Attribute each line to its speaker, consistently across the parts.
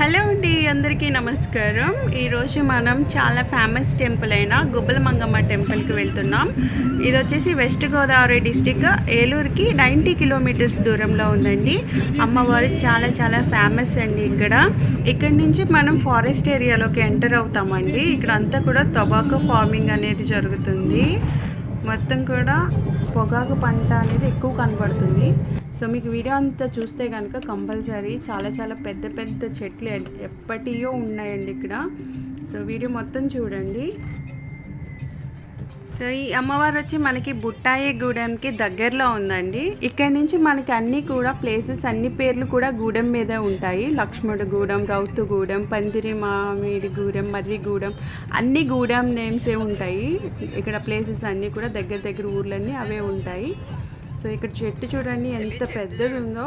Speaker 1: Hello అండి అందరికీ నమస్కారం. ఈరోజు మనం చాలా ఫేమస్ టెంపుల్ అయిన గుబ్బల మంగమ్మ టెంపుల్కి వెళ్తున్నాం. ఇది వచ్చేసి వెస్ట్ గోదావరి డిస్టిక్ ఏలూరుకి నైంటీ కిలోమీటర్స్ దూరంలో ఉందండి. అమ్మవారు చాలా చాలా ఫేమస్ అండి ఇక్కడ. ఇక్కడ నుంచి మనం ఫారెస్ట్ ఏరియాలోకి ఎంటర్ అవుతామండి. ఇక్కడ అంతా కూడా టొబాకో ఫార్మింగ్ అనేది జరుగుతుంది. మొత్తం కూడా పొగాకు పంట అనేది ఎక్కువ కనబడుతుంది. సో మీకు వీడియో అంతా చూస్తే కనుక కంపల్సరీ చాలా చాలా పెద్ద పెద్ద చెట్లు ఎప్పటియో ఉన్నాయండి ఇక్కడ. సో వీడియో మొత్తం చూడండి. సో ఈ అమ్మవారు వచ్చి మనకి బుట్టాయి గూడెంకి దగ్గరలో ఉందండి. ఇక్కడ నుంచి మనకి అన్నీ కూడా ప్లేసెస్ అన్ని పేర్లు కూడా గూడెం మీదే ఉంటాయి. లక్ష్మణుడు గూడెం రౌతు గూడెం పందిరి మామిడి గూడెం మర్రి గూడెం అన్ని గూడెం నేమ్సే ఉంటాయి. ఇక్కడ ప్లేసెస్ అన్నీ కూడా దగ్గర దగ్గర ఊర్లన్నీ అవే ఉంటాయి. సో ఇక్కడ చెట్టు చూడండి ఎంత పెద్దది ఉందో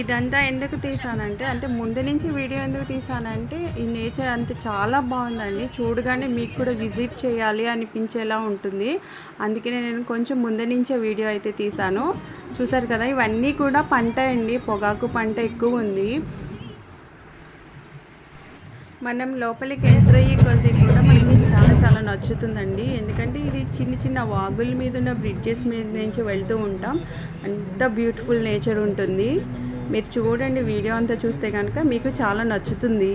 Speaker 1: ఇదంతా ఎందుకు తీసానంటే అంటే ముందు నుంచి వీడియో ఎందుకు తీసానంటే ఈ నేచర్ అంత చాలా బాగుందండి. చూడగానే మీకు కూడా విజిట్ చేయాలి అనిపించేలా ఉంటుంది. అందుకనే నేను కొంచెం ముందు నుంచే వీడియో అయితే తీసాను. చూసారు కదా ఇవన్నీ కూడా పంట అండి. పొగాకు పంట ఎక్కువ ఉంది. మనం లోపలికి ఎంటర్ అయ్యే కొద్ది కూడా మనకి చాలా నచ్చుతుందండి. ఎందుకంటే ఇది చిన్న చిన్న వాగుల మీద ఉన్న బ్రిడ్జెస్ మీద నుంచి వెళ్తూ ఉంటాం. అంత బ్యూటిఫుల్ నేచర్ ఉంటుంది. మీరు చూడండి వీడియో అంతా చూస్తే కనుక మీకు చాలా నచ్చుతుంది.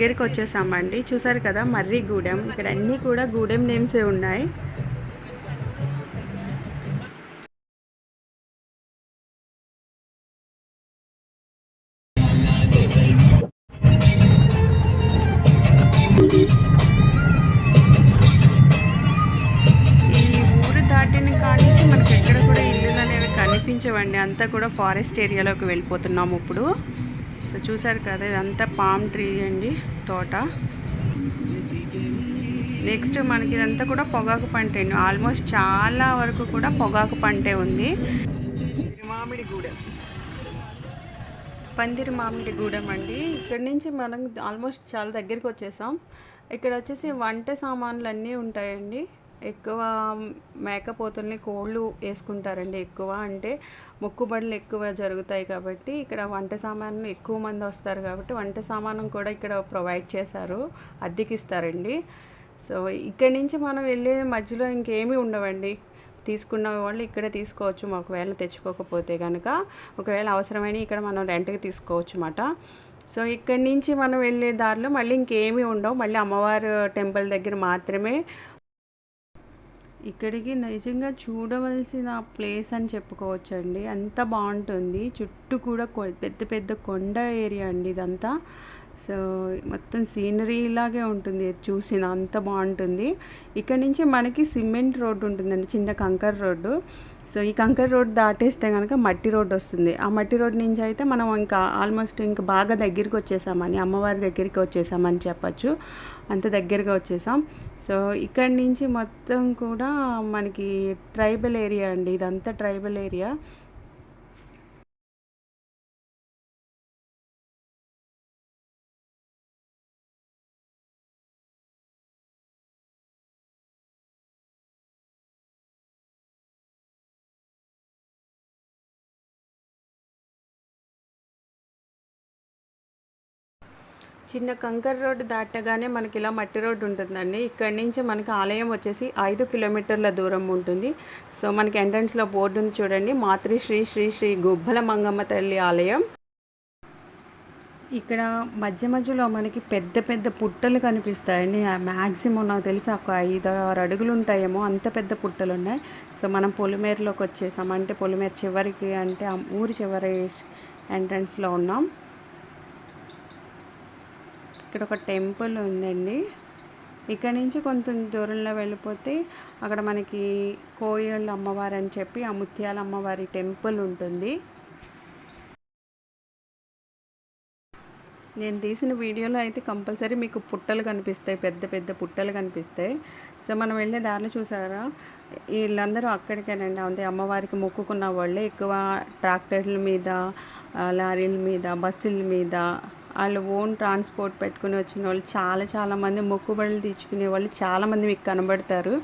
Speaker 1: దగ్గరికి వచ్చేసామండి. చూసారు కదా మర్రి గూడెం. ఇక్కడ అన్నీ కూడా గూడెం నేమ్సే ఉన్నాయి. ఊరు మనకి ఎక్కడ కూడా కనిపించవండి. అంతా కూడా ఫారెస్ట్ ఏరియాలోకి వెళ్ళిపోతున్నాము ఇప్పుడు. చూసారు కదా ఇదంతా పామ్ ట్రీ అండి తోట. నెక్స్ట్ మనకి ఇదంతా కూడా పొగాకు పంట అండి. ఆల్మోస్ట్ చాలా వరకు కూడా పొగాకు పంటే ఉంది. మామిడి గూడెం. పందిరి మామిడి గూడెం అండి. ఇక్కడ నుంచి మనం ఆల్మోస్ట్ చాలా దగ్గరికి వచ్చేసాం. ఇక్కడ వచ్చేసి వంట సామాన్లు అన్నీ ఉంటాయండి. ఎక్కువ మేకపోతుల్ని కోళ్ళు వేసుకుంటారండి ఎక్కువ. అంటే మొక్కుబడులు ఎక్కువ జరుగుతాయి కాబట్టి ఇక్కడ వంట సామాన్లు ఎక్కువ మంది వస్తారు కాబట్టి వంట సామానం కూడా ఇక్కడ ప్రొవైడ్ చేశారు అద్దెకిస్తారండి. సో ఇక్కడి నుంచి మనం వెళ్ళే మధ్యలో ఇంకేమీ ఉండవండి. తీసుకున్న వాళ్ళు ఇక్కడే తీసుకోవచ్చు ఒకవేళ తెచ్చుకోకపోతే కనుక ఒకవేళ అవసరమైన ఇక్కడ మనం రెంట్కి తీసుకోవచ్చు అన్నమాట సో ఇక్కడి నుంచి మనం వెళ్ళే దారిలో మళ్ళీ ఇంకేమీ ఉండవు. మళ్ళీ అమ్మవారు టెంపుల్ దగ్గర మాత్రమే ఇక్కడికి నిజంగా చూడవలసిన ప్లేస్ అని చెప్పుకోవచ్చు అండి అంత బాగుంటుంది. చుట్టూ కూడా కొ- పెద్ద పెద్ద కొండ ఏరియా అండి ఇదంతా. సో మొత్తం సీనరీ ఇలాగే ఉంటుంది. చూసిన అంత బాగుంటుంది. ఇక్కడ నుంచి మనకి సిమెంట్ రోడ్డు ఉంటుందండి చిన్న కంకర్ రోడ్డు. సో ఈ కంకర్ రోడ్ దాటేస్తే కనుక మట్టి రోడ్ వస్తుంది. ఆ మట్టి రోడ్ నుంచి అయితే మనం ఇంకా ఆల్మోస్ట్ ఇంకా బాగా దగ్గరికి వచ్చేసామని అమ్మవారి దగ్గరికి వచ్చేసామని చెప్పచ్చు. అంత దగ్గరగా వచ్చేసాం. సో ఇక్కడి నుంచి మొత్తం కూడా మనకి ట్రైబల్ ఏరియా అండి. ఇదంతా ట్రైబల్ ఏరియా. చిన్న కంకర్ రోడ్డు దాటగానే మనకి ఇలా మట్టి రోడ్డు ఉంటుందండి. ఇక్కడి నుంచి మనకి ఆలయం వచ్చేసి ఐదు కిలోమీటర్ల దూరం ఉంటుంది. సో మనకి ఎంట్రన్స్లో బోర్డు ఉంది చూడండి. మాతృ శ్రీ శ్రీ శ్రీ గుబ్బల మంగమ్మ తల్లి ఆలయం. ఇక్కడ మధ్య మధ్యలో మనకి పెద్ద పెద్ద పుట్టలు కనిపిస్తాయండి. మ్యాక్సిమం నాకు తెలిసి ఒక ఐదు ఆరు అడుగులు ఉంటాయేమో అంత పెద్ద పుట్టలు ఉన్నాయి. సో మనం పొలిమేరలోకి వచ్చేసాం. అంటే పొలిమేర చివరికి అంటే ఆ ఊరి చివరి ఎంట్రన్స్లో ఉన్నాం. ఇక్కడ ఒక టెంపుల్ ఉందండి. ఇక్కడ నుంచి కొంత దూరంలో వెళ్ళిపోతే అక్కడ మనకి కోయళ్ళ అమ్మవారు అని చెప్పి ఆ ముత్యాల అమ్మవారి టెంపుల్ ఉంటుంది. నేను తీసిన వీడియోలో అయితే కంపల్సరీ మీకు పుట్టలు కనిపిస్తాయి పెద్ద పెద్ద పుట్టలు కనిపిస్తాయి. సో మనం వెళ్ళే దారిలో చూసారా? వీళ్ళందరూ అక్కడికేనండి. అంతే అమ్మవారికి మొక్కుకున్న వాళ్ళే ఎక్కువ ట్రాక్టర్ల మీద లారీల మీద బస్సుల మీద వాళ్ళు ఓన్ ట్రాన్స్పోర్ట్ పెట్టుకుని వచ్చిన వాళ్ళు చాలా చాలా మంది మొక్కుబడులు తీర్చుకునే వాళ్ళు చాలామంది మీకు కనబడతారు.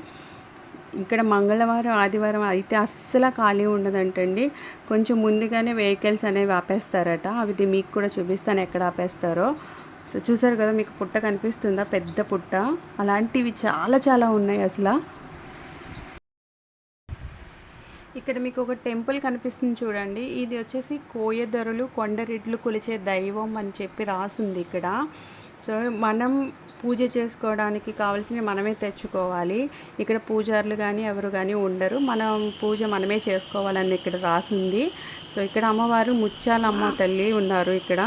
Speaker 1: ఇక్కడ మంగళవారం ఆదివారం అయితే అస్సలు ఖాళీ ఉండదంటండి. కొంచెం ముందుగానే వెహికల్స్ అనేవి ఆపేస్తారట. అవి మీకు కూడా చూపిస్తాను ఎక్కడ ఆపేస్తారో. సో చూసారు కదా మీకు పుట్ట కనిపిస్తుందా? పెద్ద పుట్ట. అలాంటివి చాలా చాలా ఉన్నాయి అసలు. ఇక్కడ మీకు ఒక టెంపుల్ కనిపిస్తుంది చూడండి. ఇది వచ్చేసి కోయదొరలు కొండరెడ్లు కొలిచే దైవం అని చెప్పి రాసుంది ఇక్కడ. సో మనం పూజ చేసుకోవడానికి కావాల్సినవి మనమే తెచ్చుకోవాలి. ఇక్కడ పూజారులు కానీ ఎవరు కానీ ఉండరు. మనం పూజ మనమే చేసుకోవాలని ఇక్కడ రాసుంది. సో ఇక్కడ అమ్మవారు ముత్యాలమ్మ తల్లి ఉన్నారు ఇక్కడ.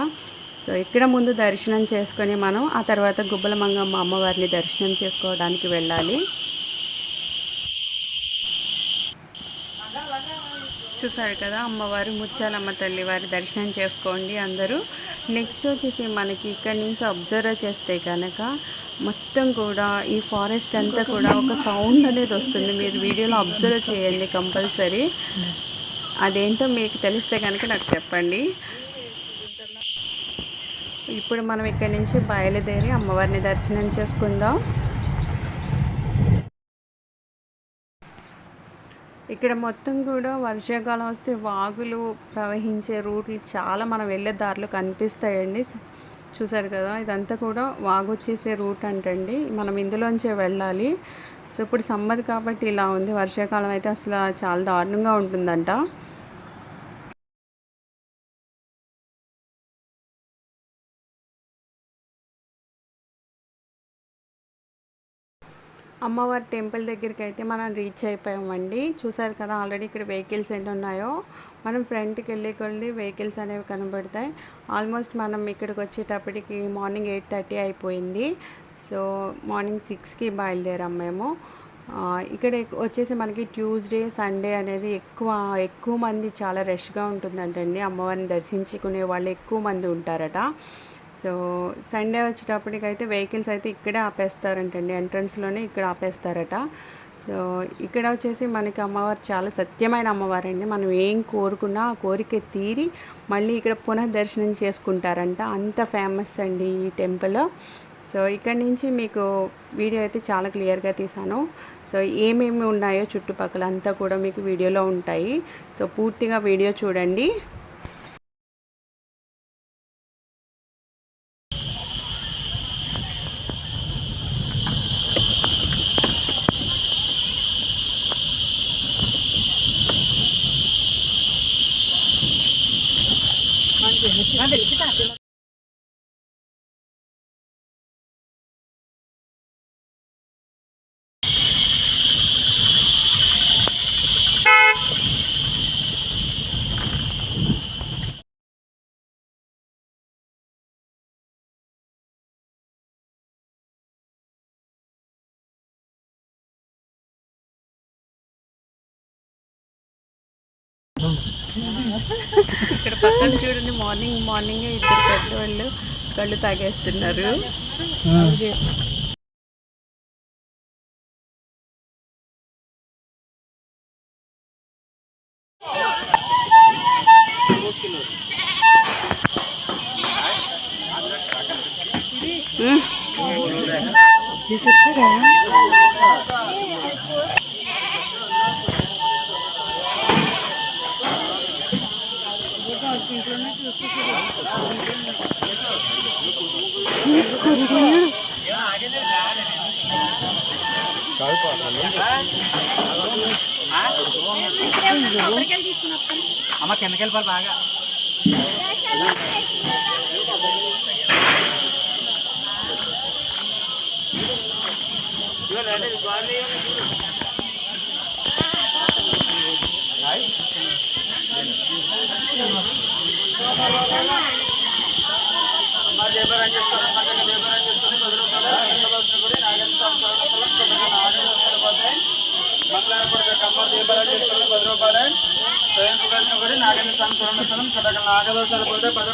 Speaker 1: సో ఇక్కడ ముందు దర్శనం చేసుకొని మనం ఆ తర్వాత గుబ్బల మంగమ్మ అమ్మవారిని దర్శనం చేసుకోవడానికి వెళ్ళాలి. చూసారు కదా అమ్మవారు ముత్యాలమ్మ తల్లి వారి దర్శనం చేసుకోండి అందరూ. నెక్స్ట్ వచ్చేసి మనకి ఇక్కడ నుంచి అబ్జర్వ్ చేస్తే కనుక మొత్తం కూడా ఈ ఫారెస్ట్ అంతా కూడా ఒక సౌండ్ అనేది వస్తుంది. మీరు వీడియోలో అబ్జర్వ్ చేయండి కంపల్సరీ అదేంటో మీకు తెలిస్తే కనుక నాకు చెప్పండి. ఇప్పుడు మనం ఇక్కడి నుంచి బయలుదేరి అమ్మవారిని దర్శనం చేసుకుందాం. ఇక్కడ మొత్తం కూడా వర్షాకాలం వస్తే వాగులు ప్రవహించే రూట్లు చాలా మనం వెళ్ళే దారిలో కనిపిస్తాయండి. చూసారు కదా ఇదంతా కూడా వాగు వచ్చేసే రూట్ అంటండి. మనం ఇందులోంచే వెళ్ళాలి. సో ఇప్పుడు సమ్మర్ కాబట్టి ఇలా ఉంది. వర్షాకాలం అయితే అసలు చాలా దారుణంగా ఉంటుందంట. అమ్మవారి టెంపుల్ దగ్గరికి అయితే మనం రీచ్ అయిపోయామండి. చూసారు కదా ఆల్రెడీ ఇక్కడ వెహికల్స్ ఎన్ని ఉన్నాయో? మనం ఫ్రంట్కి వెళ్ళే కొద్ది వెహికల్స్ అనేవి కనబడతాయి. ఆల్మోస్ట్ మనం ఇక్కడికి వచ్చేటప్పటికి మార్నింగ్ ఎయిట్ థర్టీ అయిపోయింది. సో మార్నింగ్ సిక్స్కి బయలుదేరాం మేము. ఇక్కడ వచ్చేసి మనకి ట్యూస్డే సండే అనేది ఎక్కువ ఎక్కువ మంది చాలా రష్గా ఉంటుందంటండి. అమ్మవారిని దర్శించుకునే వాళ్ళు ఎక్కువ మంది ఉంటారట. సో సండే వచ్చేటప్పటికైతే వెహికల్స్ అయితే ఇక్కడే ఆపేస్తారంటండి ఎంట్రన్స్లోనే ఇక్కడ ఆపేస్తారట. సో ఇక్కడ వచ్చేసి మనకి అమ్మవారు చాలా సత్యమైన అమ్మవారండి. మనం ఏం కోరుకున్నా ఆ కోరిక తీరి మళ్ళీ ఇక్కడ పునఃదర్శనం చేసుకుంటారంట. అంత ఫేమస్ అండి ఈ టెంపుల్. సో ఇక్కడ నుంచి మీకు వీడియో అయితే చాలా క్లియర్గా తీసాను సో ఏమేమి ఉన్నాయో చుట్టుపక్కల అంతా కూడా మీకు వీడియోలో ఉంటాయి. సో పూర్తిగా వీడియో చూడండి. ఇక్కడ పక్కన చూడండి మార్నింగ్ మార్నింగ్ ఇద్దరు పెద్దవాళ్ళు కళ్ళు తాగేస్తున్నారు.
Speaker 2: అమ్మ కిందకి వెళ్ళిపోవాలి బాగా మరి చెప్పారని చెప్తారా కమ్మ దీపారాజు చేసుకుని పది రూపాయలే. స్వయం సుగంధం కూడా నాగేంద్ర స్వామి సురంగస్థలం కడక నాగదోషాలు పోతే పది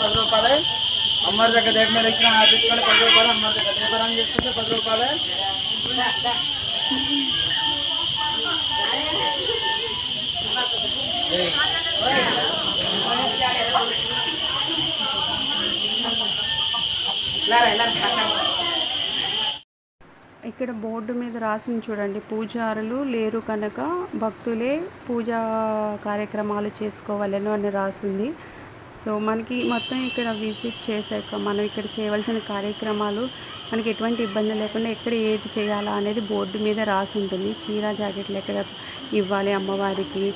Speaker 2: పది రూపాయలే. దగ్గర దేవ మీద ఇచ్చిన తీసుకొని పది రూపాయలు అమ్మారి దగ్గర దీపారాజు చేసుకుంటే పది రూపాయలే.
Speaker 1: ఇక్కడ బోర్డు మీద రాసింది చూడండి పూజారులు లేరు కనుక భక్తులే పూజా కార్యక్రమాలు చేసుకోవాలను అని రాసింది. సో మనకి మొత్తం ఇక్కడ విజిట్ చేశాక మనం ఇక్కడ చేయవలసిన కార్యక్రమాలు మనకి ఎటువంటి ఇబ్బంది లేకుండా ఎక్కడ ఏది చేయాలా అనేది బోర్డు మీద రాసి ఉంటుంది. చీర జాకెట్లు ఎక్కడ ఇవ్వాలి అమ్మవారికి?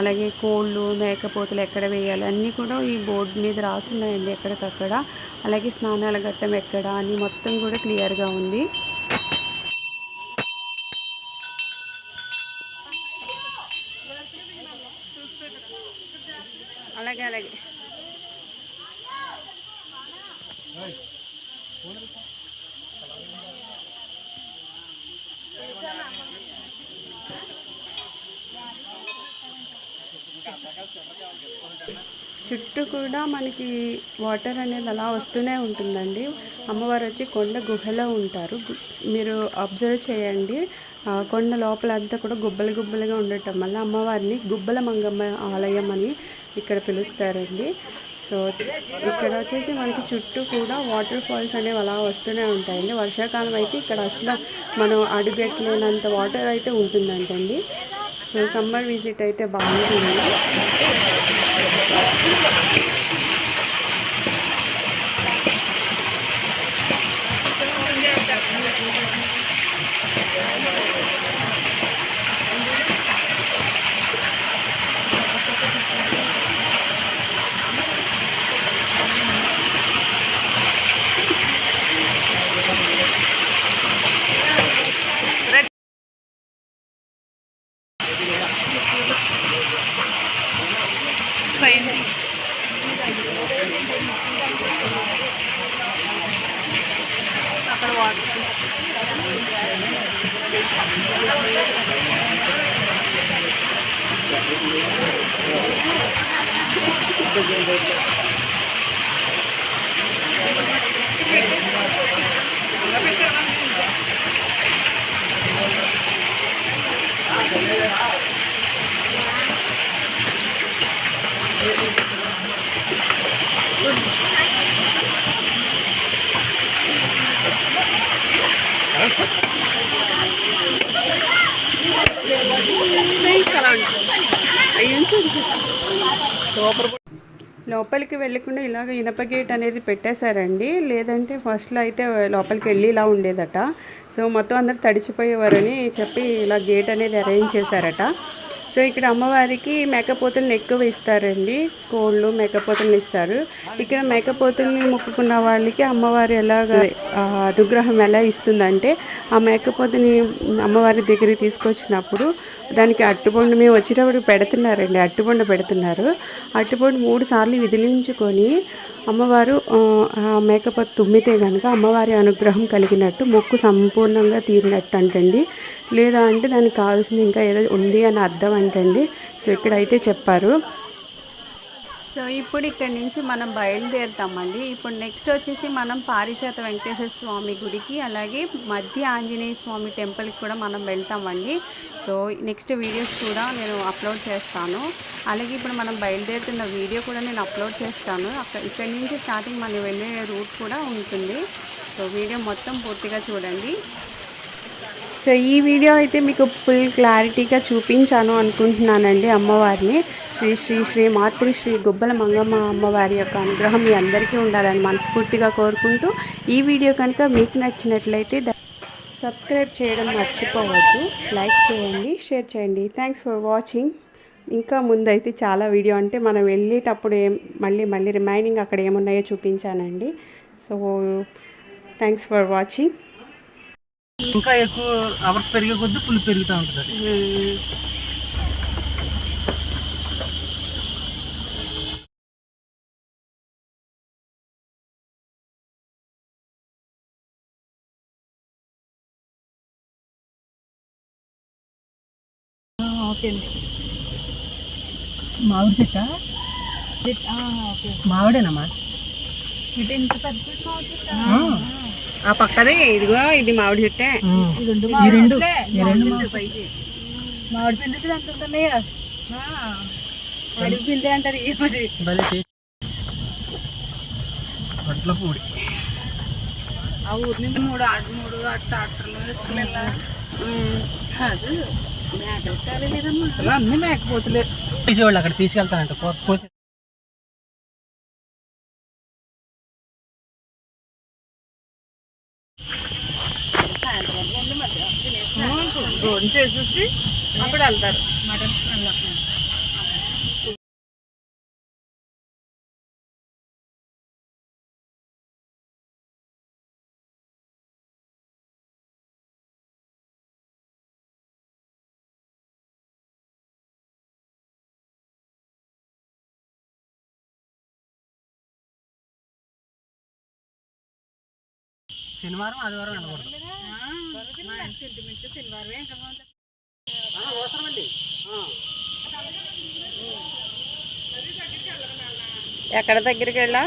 Speaker 1: అలాగే కోళ్ళు మేకపోతులు ఎక్కడ వేయాలి? అన్నీ కూడా ఈ బోర్డు మీద రాసి ఉన్నాయండి ఎక్కడికక్కడ. అలాగే స్నానాల ఘట్టం ఎక్కడ అని మొత్తం కూడా క్లియర్గా ఉంది. అలాగే. చుట్టూ కూడా మనకి వాటర్ అనేది అలా వస్తూనే ఉంటుందండి. అమ్మవారు వచ్చి కొండ గుహలో ఉంటారు. మీరు అబ్జర్వ్ చేయండి. కొండ లోపల అంతా కూడా గుబ్బలు గుబ్బలుగా ఉండటం వల్ల అమ్మవారిని గుబ్బల మంగమ్మ ఆలయం అని ఇక్కడ పిలుస్తారండి. సో ఇక్కడ వచ్చేసి మనకి చుట్టూ కూడా వాటర్ ఫాల్స్ అనేవి అలా వస్తూనే ఉంటాయండి. వర్షాకాలం అయితే ఇక్కడ అసలు మనం అడుగెట్టలేనంత వాటర్ అయితే ఉంటుందంటండి. సో సమ్మర్ విజిట్ అయితే బాగుంటుంది. అక్కడ వాటర్ లోపలికి వెళ్ళకుండా ఇలాగ ఇనప గేట్ అనేది పెట్టేశారండి. లేదంటే ఫస్ట్లో అయితే లోపలికి వెళ్ళి ఇలా ఉండేదట. సో మొత్తం అందరు తడిచిపోయేవారని చెప్పి ఇలా గేట్ అనేది అరేంజ్ చేశారట. సో ఇక్కడ అమ్మవారికి మేకపోతులను ఎక్కువ ఇస్తారండి. కోళ్ళు మేకపోతులను ఇస్తారు. ఇక్కడ మేకపోతుల్ని మొక్కుకున్న వాళ్ళకి అమ్మవారు ఎలాగ అనుగ్రహం ఎలా ఇస్తుందంటే ఆ మేకపోతుని అమ్మవారి దగ్గరికి తీసుకొచ్చినప్పుడు దానికి అట్టుబొండు మేము వచ్చేటప్పుడు పెడుతున్నారండి. అట్టుబొండ పెడుతున్నారు. అట్టుబొండు మూడు సార్లు విదిలించుకొని అమ్మవారు ఆ, మేకపత్ తుమ్మితే కనుక అమ్మవారి అనుగ్రహం కలిగినట్టు మొక్కు సంపూర్ణంగా తీరినట్టు అంటండి లేదా అంటే దానికి కావాల్సింది ఇంకా ఏదో ఉంది అని అర్థం అంటండి. సో ఇక్కడైతే చెప్పారు. సో ఇప్పుడు ఇక్కడ నుంచి మనం బయలుదేరుతామండి. ఇప్పుడు నెక్స్ట్ వచ్చేసి మనం పారిజాత వెంకటేశ్వర స్వామి గుడికి అలాగే మధ్య ఆంజనేయ స్వామి టెంపుల్కి కూడా మనం వెళ్తామండి. సో నెక్స్ట్ వీడియోస్ కూడా నేను అప్లోడ్ చేస్తాను. అలాగే ఇప్పుడు మనం బయలుదేరుతున్న వీడియో కూడా నేను అప్లోడ్ చేస్తాను. అక్కడ ఇక్కడి నుంచి స్టార్టింగ్ మనం వెళ్ళే రూట్ కూడా ఉంటుంది. సో వీడియో మొత్తం పూర్తిగా చూడండి. సో ఈ వీడియో అయితే మీకు ఫుల్ క్లారిటీగా చూపించాను అనుకుంటున్నానండి అమ్మవారిని. శ్రీ శ్రీ శ్రీ మాతృ శ్రీ గుబ్బల మంగమ్మ అమ్మవారి యొక్క అనుగ్రహం మీ అందరికీ ఉండాలని మనస్ఫూర్తిగా కోరుకుంటూ ఈ వీడియో కనుక మీకు నచ్చినట్లయితే సబ్స్క్రైబ్ చేయడం మర్చిపోవద్దు. లైక్ చేయండి షేర్ చేయండి. థ్యాంక్స్ ఫర్ వాచింగ్ ఇంకా ముందైతే చాలా వీడియో అంటే మనం వెళ్ళేటప్పుడు ఏం మళ్ళీ మళ్ళీ రిమైనింగ్ అక్కడ ఏమున్నాయో చూపించానండి. సో థ్యాంక్స్ ఫర్ వాచింగ్
Speaker 2: ఇంకా ఎక్కువ అవర్స్ పెరిగే కొద్దీ పులి పెరుగుతూ ఉంటుంది
Speaker 3: ఓకే అండి.
Speaker 4: మామిడి చెట్ట?
Speaker 3: ఓకే.
Speaker 4: మామిడేనమ్మా
Speaker 3: ఇటు ఇంత పెద్ద మామిడి చెట్టా? ఆ. పక్కదే ఇదిగో ఇది మామిడి చెట్టే.
Speaker 4: ఈ రెండు ఈ రెండు. మామిడి-
Speaker 3: మామిడి పిండి ఎంత ఉంటున్నాయో. అడుగు పిండి అంటారు ఈ
Speaker 4: టేస్ట్. వడ్ల పూడి.
Speaker 3: ఆ ఊరి నుంచి మూడు ఆడు మూడు ట్రాక్టర్లు
Speaker 4: అన్ని మేకపోతులే తీసేవాళ్ళు అక్కడ తీసుకెళ్తానంట కోసి
Speaker 3: చేసేసి అప్పుడు వెళ్తారు. మటన్
Speaker 4: శనివారం ఆదివారం వెళ్ళకూడదు.
Speaker 3: శనివారం ఎక్కడ దగ్గరికి వెళ్ళా?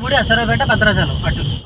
Speaker 4: పూడి అసరాపేట భద్రాచలం అటు.